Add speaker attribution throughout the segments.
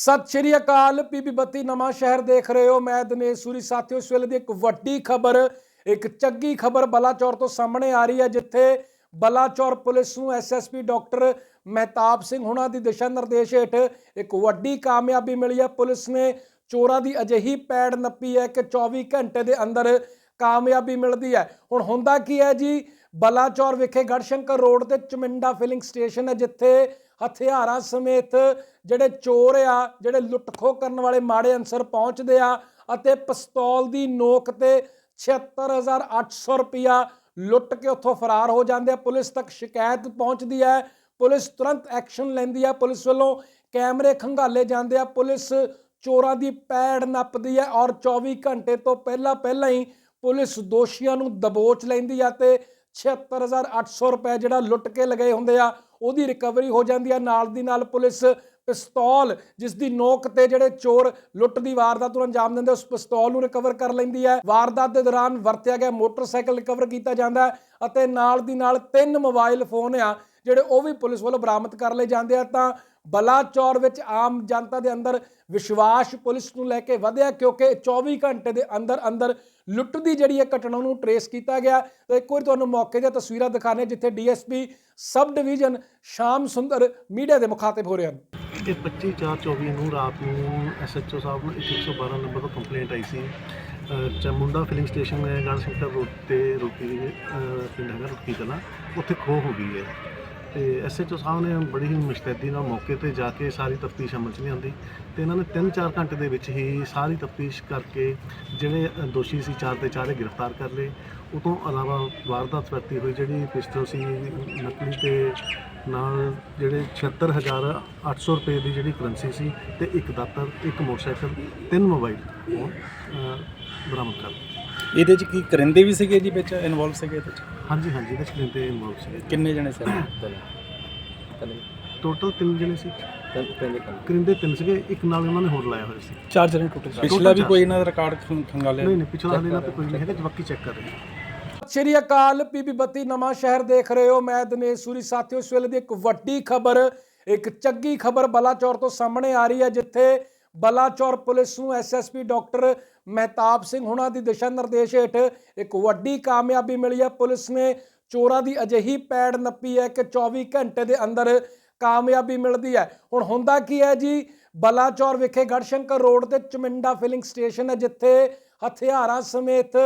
Speaker 1: ਸਤਿ ਸ਼੍ਰੀ ਅਕਾਲ ਪੀਪੀ ਬੱਤੀ ਨਵਾਂ ਸ਼ਹਿਰ ਦੇਖ ਰਹੇ ਹੋ। ਮੈਂ ਦਿਨੇਸ਼ ਸੂਰੀ। ਸਾਥੀਓ, ਇਸ ਵੇਲੇ ਦੀ ਇੱਕ ਵੱਡੀ ਖਬਰ, ਇੱਕ ਚੰਗੀ ਖਬਰ ਬਲਾਚੌਰ ਤੋਂ ਸਾਹਮਣੇ ਆ ਰਹੀ ਹੈ, ਜਿੱਥੇ ਬਲਾਚੌਰ ਪੁਲਿਸ ਨੂੰ ਐਸਐਸਪੀ ਡਾਕਟਰ ਮਹਿਤਾਬ ਸਿੰਘ ਹੁਣਾਂ ਦੀ ਦਿਸ਼ਾ ਨਿਰਦੇਸ਼ ਹੇਠ ਇੱਕ ਵੱਡੀ ਕਾਮਯਾਬੀ ਮਿਲੀ ਹੈ। ਪੁਲਿਸ ਨੇ ਚੋਰਾਂ ਦੀ ਅਜਿਹੀ ਪੈੜ ਨੱਪੀ ਹੈ ਕਿ 24 ਘੰਟੇ ਦੇ ਅੰਦਰ ਕਾਮਯਾਬੀ ਮਿਲਦੀ ਹੈ। ਹੁਣ ਹੁੰਦਾ ਕੀ ਹੈ ਜੀ? ਬਲਾਚੌਰ ਵਿਖੇ ਗੜਸ਼ੰਕਰ ਰੋਡ ਤੇ ਚਮਿੰਡਾ ਫਿਲਿੰਗ ਸਟੇਸ਼ਨ ਹੈ, ਜਿੱਥੇ ਹਥਿਆਰਾਂ ਸਮੇਤ ਜਿਹੜੇ ਚੋਰ ਆ, ਜਿਹੜੇ ਲੁੱਟ ਖੋਹ ਕਰਨ ਵਾਲੇ ਮਾੜੇ ਅਨਸਰ ਪਹੁੰਚਦੇ ਆ ਅਤੇ ਪਿਸਤੌਲ ਦੀ ਨੋਕ ਤੇ 76800 ਰੁਪਇਆ ਲੁੱਟ ਕੇ ਉੱਥੋਂ ਫਰਾਰ ਹੋ ਜਾਂਦੇ ਆ। ਪੁਲਿਸ ਤੱਕ ਸ਼ਿਕਾਇਤ ਪਹੁੰਚਦੀ ਹੈ। ਪੁਲਿਸ ਤੁਰੰਤ ਐਕਸ਼ਨ ਲੈਂਦੀ ਹੈ। ਪੁਲਿਸ ਵੱਲੋਂ ਕੈਮਰੇ ਖੰਗਾਲੇ ਜਾਂਦੇ ਆ। ਪੁਲਿਸ ਚੋਰਾਂ ਦੀ ਪੈੜ ਨੱਪਦੀ ਹੈ ਔਰ 24 ਘੰਟੇ ਤੋਂ ਪਹਿਲਾਂ ਪਹਿਲਾਂ ਹੀ ਪੁਲਿਸ ਦੋਸ਼ੀਆਂ ਨੂੰ ਦਬੋਚ ਲੈਂਦੀ ਆ ਤੇ 76800 ਰੁਪਏ ਜਿਹੜਾ ਲੁੱਟ ਕੇ ਲਗਾਏ ਹੁੰਦੇ ਆ, ਉਹਦੀ ਰਿਕਵਰੀ ਹੋ ਜਾਂਦੀ ਆ। ਨਾਲ ਦੀ ਨਾਲ ਪੁਲਿਸ ਪਿਸਤੌਲ ਜਿਸ ਦੀ ਨੋਕ ਤੇ ਜਿਹੜੇ ਚੋਰ ਲੁੱਟ ਦੀ ਵਾਰਦਾਤ ਨੂੰ ਅੰਜਾਮ ਦਿੰਦੇ ਉਸ ਪਿਸਤੌਲ ਨੂੰ ਰਿਕਵਰ ਕਰ ਲੈਂਦੀ ਹੈ ਵਾਰਦਾਤ ਦੇ ਦੌਰਾਨ ਵਰਤਿਆ ਗਿਆ ਮੋਟਰਸਾਈਕਲ ਰਿਕਵਰ ਕੀਤਾ ਜਾਂਦਾ ਹੈ ਅਤੇ ਨਾਲ ਦੀ ਨਾਲ ਤਿੰਨ ਮੋਬਾਈਲ ਫੋਨ ਆ ਜਿਹੜੇ ਉਹ ਵੀ ਪੁਲਿਸ ਵੱਲੋਂ ਬਰਾਮਦ ਕਰ ਲਏ ਜਾਂਦੇ ਆ, ਤਾਂ ਬਲਾਚੌਰ ਵਿੱਚ ਆਮ ਜਨਤਾ ਦੇ ਅੰਦਰ ਵਿਸ਼ਵਾਸ ਪੁਲਿਸ ਨੂੰ ਲੈ ਕੇ ਵਧਿਆ, ਕਿਉਂਕਿ 24 ਘੰਟੇ ਦੇ ਅੰਦਰ ਅੰਦਰ ਲੁੱਟ ਦੀ ਜਿਹੜੀ ਇਹ ਘਟਨਾ ਨੂੰ ਟਰੇਸ ਕੀਤਾ ਗਿਆ। ਤੇ ਇੱਕ ਵਾਰ ਤੁਹਾਨੂੰ ਮੌਕੇ ਦੀਆਂ ਤਸਵੀਰਾਂ ਦਿਖਾਣੇ ਜਿੱਥੇ ਡੀਐਸਪੀ ਸਬ ਡਿਵੀਜ਼ਨ ਸ਼ਾਮ ਸੁੰਦਰ ਮੀਡੀਆ ਦੇ ਮੁਖਾਤਿਬ ਹੋ ਰਹੇ ਹਨ।
Speaker 2: ਕਿ 25/4/24 ਨੂੰ ਰਾਤ ਨੂੰ ਐਸਐਚਓ ਸਾਹਿਬ ਨੂੰ ਇੱਕ 112 ਨੰਬਰ ਤੋਂ ਕੰਪਲੇਂਟ ਆਈ ਸੀ। ਚਮੁੰਡਾ ਫਿਲਿੰਗ ਸਟੇਸ਼ਨ ਹੈ ਗੜਸ਼ੰਕਰ ਰੋਡ ਤੇ ਰੋਕੀ ਪਿੰਡ ਹੈਗਾ ਰੋਕੀ ਕਲਾਂ, ਉੱਥੇ ਖੋਹ ਹੋ ਗਈ ਹੈ। ਤੇ ਐਸਐਚਓ ਸਾਹਿਬ ਨੇ ਬੜੀ ਹੀ ਮੁਸ਼ਤੈਦੀ ਨਾਲ ਮੌਕੇ ਤੇ ਜਾ ਕੇ ਸਾਰੀ ਤਫਤੀਸ਼ ਅਮਲ 'ਚ ਲਿਆਂਦੀ ਤੇ ਇਹਨਾਂ ਨੇ 3-4 ਘੰਟੇ ਦੇ ਵਿੱਚ ਹੀ ਸਾਰੀ ਤਫਤੀਸ਼ ਕਰਕੇ ਜਿਹੜੇ ਦੋਸ਼ੀ ਸੀ, ਚਾਰ ਤੇ ਚਾਰੇ ਗ੍ਰਿਫਤਾਰ ਕਰ ਲਏ ਉਹ ਤੋਂ ਇਲਾਵਾ ਵਾਰਦਾਤ ਵਰਤੀ ਹੋਈ ਜਿਹੜੀ ਪਿਸਟਲ ਸੀ, ਨਕਲੀ ਤੇ ਨਾਲ ਜਿਹੜੇ 76800 ਰੁਪਏ ਦੀ ਜਿਹੜੀ ਕਰੰਸੀ ਸੀ ਤੇ ਇੱਕ ਦਾਤਰ, ਇੱਕ ਮੋਟਰਸਾਈਕਲ, ਤਿੰਨ ਮੋਬਾਈਲ ਉਹ ਬਰਾਮਦ ਕਰ ਲਏ।
Speaker 3: ਇਹਦੇ ਚ ਕੀ ਕਰਿੰਦੇ ਵੀ ਸੀਗੇ ਜੀ ਵਿੱਚ ਇਨਵੋਲਵ ਸੀਗੇ ਇਹਦੇ ਚ?
Speaker 2: ਹਾਂਜੀ ਹਾਂਜੀ ਇਹਦੇ ਤੇ ਇਨਵੋਲਵ ਸੀ
Speaker 3: ਕਿੰਨੇ ਜਣੇ ਸੀ?
Speaker 2: ਟੋਟਲ ਤਿੰਨ। ਜਣੇ ਸੀ। ਕਰਿੰਦੇ ਤਿੰਨ ਸੀਗੇ ਇੱਕ ਨਾਲ ਉਹਨਾਂ ਨੇ ਹੋਰ ਲਾਇਆ ਹੋਇਆ ਸੀ।
Speaker 3: ਚਾਰ ਜਣੇ ਟੋਟਲ ਪਿਛਲਾ ਵੀ ਕੋਈ ਇਹਨਾਂ ਦਾ ਰਿਕਾਰਡ ਖੰਗਾਲਿਆ
Speaker 2: ਨਹੀਂ ਨਹੀਂ ਪਿਛਲਾ ਹਾਲੇ ਨਾ ਤੇ ਕੋਈ ਨਹੀਂ ਹੈਗਾ ਜਵਾਕੀ ਚੈੱਕ ਕਰ ਰਹੇ ਹਾਂ
Speaker 1: ਸਤਿ ਸ਼੍ਰੀ ਅਕਾਲ ਪੀਪੀ ਬੱਤੀ ਨਵਾਂ ਸ਼ਹਿਰ ਦੇਖ ਰਹੇ ਹੋ। ਮੈਂ ਦਿਨੇਸ਼ ਸੂਰੀ। ਸਾਥੀਓ ਇਸ ਵੇਲੇ ਦੀ ਇੱਕ ਵੱਡੀ ਖਬਰ ਇੱਕ ਚੰਗੀ ਖਬਰ ਬਲਾਚੌਰ ਤੋਂ ਸਾਹਮਣੇ ਆ ਰਹੀ ਹੈ ਜਿੱਥੇ ਬਲਾਚੌਰ ਪੁਲਿਸ ਨੂੰ ਐਸਐਸਪੀ ਡਾਕਟਰ ਮਹਿਤਾਬ ਸਿੰਘ ਹੁਣਾਂ ਦੀ ਦਿਸ਼ਾ ਨਿਰਦੇਸ਼ ਹੇਠ ਇੱਕ ਵੱਡੀ ਕਾਮਯਾਬੀ ਮਿਲੀ ਹੈ। ਪੁਲਿਸ ਨੇ ਚੋਰਾਂ ਦੀ ਅਜਿਹੀ ਪੈੜ ਨੱਪੀ ਹੈ ਕਿ 24 ਘੰਟੇ ਦੇ ਅੰਦਰ ਕਾਮਯਾਬੀ ਮਿਲਦੀ ਹੈ। ਹੁਣ ਹੁੰਦਾ ਕੀ ਹੈ ਜੀ? ਬਲਾਚੌਰ ਵਿਖੇ ਗੜਸ਼ੰਕਰ ਰੋਡ ਤੇ ਚਮਿੰਡਾ ਫਿਲਿੰਗ ਸਟੇਸ਼ਨ ਹੈ, ਜਿੱਥੇ ਹਥਿਆਰਾਂ ਸਮੇਤ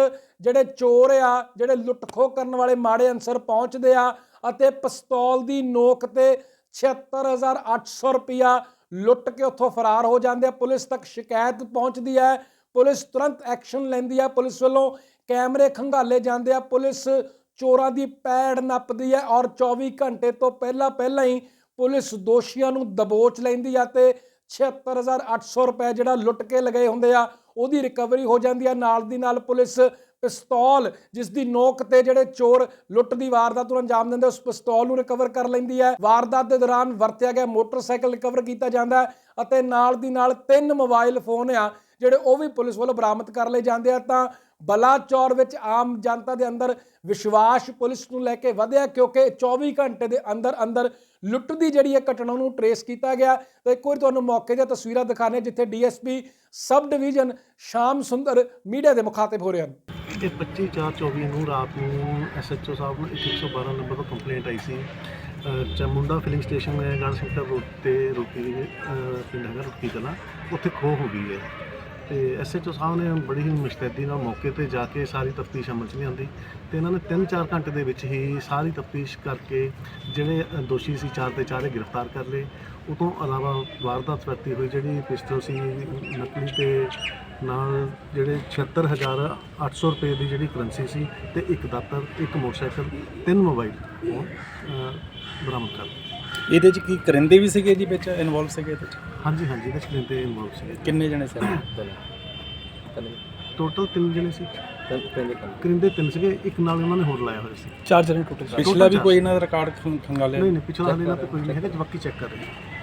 Speaker 1: ਜਿਹੜੇ ਚੋਰ ਆ, ਜਿਹੜੇ ਲੁੱਟ ਖੋਹ ਕਰਨ ਵਾਲੇ ਮਾੜੇ ਅਨਸਰ ਪਹੁੰਚਦੇ ਆ ਅਤੇ ਪਿਸਤੌਲ ਦੀ ਨੋਕ ਤੇ 76800 ਰੁਪਇਆ ਲੁੱਟ ਕੇ ਉੱਥੋਂ ਫਰਾਰ ਹੋ ਜਾਂਦੇ ਆ। ਪੁਲਿਸ ਤੱਕ ਸ਼ਿਕਾਇਤ ਪਹੁੰਚਦੀ ਹੈ। ਪੁਲਿਸ ਤੁਰੰਤ ਐਕਸ਼ਨ ਲੈਂਦੀ ਹੈ। ਪੁਲਿਸ ਵੱਲੋਂ ਕੈਮਰੇ ਖੰਗਾਲੇ ਜਾਂਦੇ ਆ। ਪੁਲਿਸ ਚੋਰਾਂ ਦੀ ਪੈੜ ਨੱਪਦੀ ਹੈ ਔਰ 24 ਘੰਟੇ ਤੋਂ ਪਹਿਲਾਂ ਪਹਿਲਾਂ ਹੀ ਪੁਲਿਸ ਦੋਸ਼ੀਆਂ ਨੂੰ ਦਬੋਚ ਲੈਂਦੀ ਆ ਤੇ 76800 ਰੁਪਏ ਜਿਹੜਾ ਲੁੱਟ ਕੇ ਲਗਾਏ ਹੁੰਦੇ ਆ ਉਹਦੀ ਰਿਕਵਰੀ ਹੋ ਜਾਂਦੀ ਹੈ ਨਾਲ ਦੀ ਨਾਲ ਪੁਲਿਸ ਪਿਸਤੌਲ ਜਿਸ ਦੀ ਨੋਕ ਤੇ ਜਿਹੜੇ ਚੋਰ ਲੁੱਟ ਦੀ ਵਾਰਦਾਤ ਨੂੰ ਅੰਜਾਮ ਦਿੰਦੇ ਉਸ ਪਿਸਤੌਲ ਨੂੰ ਰਿਕਵਰ ਕਰ ਲੈਂਦੀ ਹੈ ਵਾਰਦਾਤ ਦੇ ਦੌਰਾਨ ਵਰਤਿਆ ਗਿਆ ਮੋਟਰਸਾਈਕਲ ਰਿਕਵਰ ਕੀਤਾ ਜਾਂਦਾ ਹੈ ਅਤੇ ਨਾਲ ਦੀ ਨਾਲ ਤਿੰਨ ਮੋਬਾਈਲ ਫੋਨ ਆ ਜਿਹੜੇ ਉਹ ਵੀ ਪੁਲਿਸ ਵੱਲੋਂ ਬਰਾਮਦ ਕਰ ਲਏ ਜਾਂਦੇ ਆ ਤਾਂ ਬਲਾਚੌਰ ਵਿੱਚ ਆਮ ਜਨਤਾ ਦੇ ਅੰਦਰ ਵਿਸ਼ਵਾਸ ਪੁਲਿਸ ਨੂੰ ਲੈ ਕੇ ਵਧਿਆ ਕਿਉਂਕਿ 24 ਘੰਟੇ ਦੇ ਅੰਦਰ ਅੰਦਰ ਲੁੱਟ ਦੀ ਜਿਹੜੀ ਇਹ ਘਟਨਾ ਨੂੰ ਟਰੇਸ ਕੀਤਾ ਗਿਆ। ਤੇ ਇੱਕ ਵਾਰ ਤੁਹਾਨੂੰ ਮੌਕੇ ਦੀਆਂ ਤਸਵੀਰਾਂ ਦਿਖਾਣੇ ਜਿੱਥੇ ਡੀਐਸਪੀ ਸਬ ਡਿਵੀਜ਼ਨ ਸ਼ਾਮ ਸੁੰਦਰ ਮੀਡੀਆ ਦੇ ਮੁਖਾਤਿਬ ਹੋ ਰਹੇ ਹਨ।
Speaker 2: ਕਿ 25/4/24 ਨੂੰ ਰਾਤ ਨੂੰ ਐਸਐਚਓ ਸਾਹਿਬ ਨੂੰ ਇੱਕ 112 ਨੰਬਰ ਤੋਂ ਕੰਪਲੇਂਟ ਆਈ ਸੀ। ਅ, ਚਮੁੰਡਾ ਫਿਲਿੰਗ ਸਟੇਸ਼ਨ ਹੈ ਗੜਸ਼ੰਕਰ ਰੋਡ ਤੇ ਰੋਕੀ ਪਿੰਡ ਹੈਗਾ ਰੋਕੀ ਕਲਾਂ ਉੱਥੇ ਖੋਹ ਹੋ ਗਈ ਹੈ। ਤੇ ਐਸਐਚਓ ਸਾਹਿਬ ਨੇ ਬੜੀ ਹੀ ਮੁਸ਼ਤੈਦੀ ਨਾਲ ਮੌਕੇ ਤੇ ਜਾ ਕੇ ਸਾਰੀ ਤਫਤੀਸ਼ ਅਮਲ 'ਚ ਲਿਆਂਦੀ ਤੇ ਇਹਨਾਂ ਨੇ 3-4 ਘੰਟੇ ਦੇ ਵਿੱਚ ਹੀ ਸਾਰੀ ਤਫਤੀਸ਼ ਕਰਕੇ ਜਿਹੜੇ ਦੋਸ਼ੀ ਸੀ, ਚਾਰ ਤੇ ਚਾਰੇ ਗ੍ਰਿਫਤਾਰ ਕਰ ਲਏ ਉਹ ਤੋਂ ਇਲਾਵਾ ਵਾਰਦਾਤ ਵਰਤੀ ਹੋਈ ਜਿਹੜੀ ਪਿਸਟਲ ਸੀ, ਨਕਲੀ ਤੇ ਨਾਲ ਜਿਹੜੇ 76800 ਰੁਪਏ ਦੀ ਜਿਹੜੀ ਕਰੰਸੀ ਸੀ ਤੇ ਇੱਕ ਦਾਤਰ, ਇੱਕ ਮੋਟਰਸਾਈਕਲ, ਤਿੰਨ ਮੋਬਾਈਲ ਉਹ ਬਰਾਮਦ ਕਰ ਲਏ।
Speaker 3: ਇਹਦੇ ਚ ਕੀ ਕਰਿੰਦੇ ਵੀ ਸੀਗੇ ਜੀ ਵਿੱਚ ਇਨਵੋਲਵ ਸੀਗੇ ਇਹਦੇ ਚ?
Speaker 2: ਹਾਂਜੀ ਹਾਂਜੀ ਇਹਦੇ ਸਕਰੀਨ ਤੇ ਇਨਵੋਲਵ ਸੀ
Speaker 3: ਕਿੰਨੇ ਜਣੇ ਸੀ?
Speaker 2: ਟੋਟਲ ਤਿੰਨ ਜਣੇ ਸੀ। ਕਰਿੰਦੇ ਤਿੰਨ ਸੀਗੇ ਇੱਕ ਨਾਲ ਉਹਨਾਂ ਨੇ ਹੋਰ ਲਾਇਆ ਹੋਇਆ ਸੀ।
Speaker 3: ਚਾਰ ਜਣੇ ਟੋਟਲ ਪਿਛਲਾ ਵੀ ਕੋਈ ਇਹਨਾਂ ਦਾ ਰਿਕਾਰਡ ਖੰਗਾਲਿਆ?
Speaker 2: ਨਹੀਂ ਨਹੀਂ ਪਿਛਲਾ ਹਾਲੇ ਨਾ ਤੇ ਕੋਈ ਨਹੀਂ ਹੈਗਾ ਜਵਾਕੀ ਚੈੱਕ ਕਰ ਰਹੇ ਹਾਂ।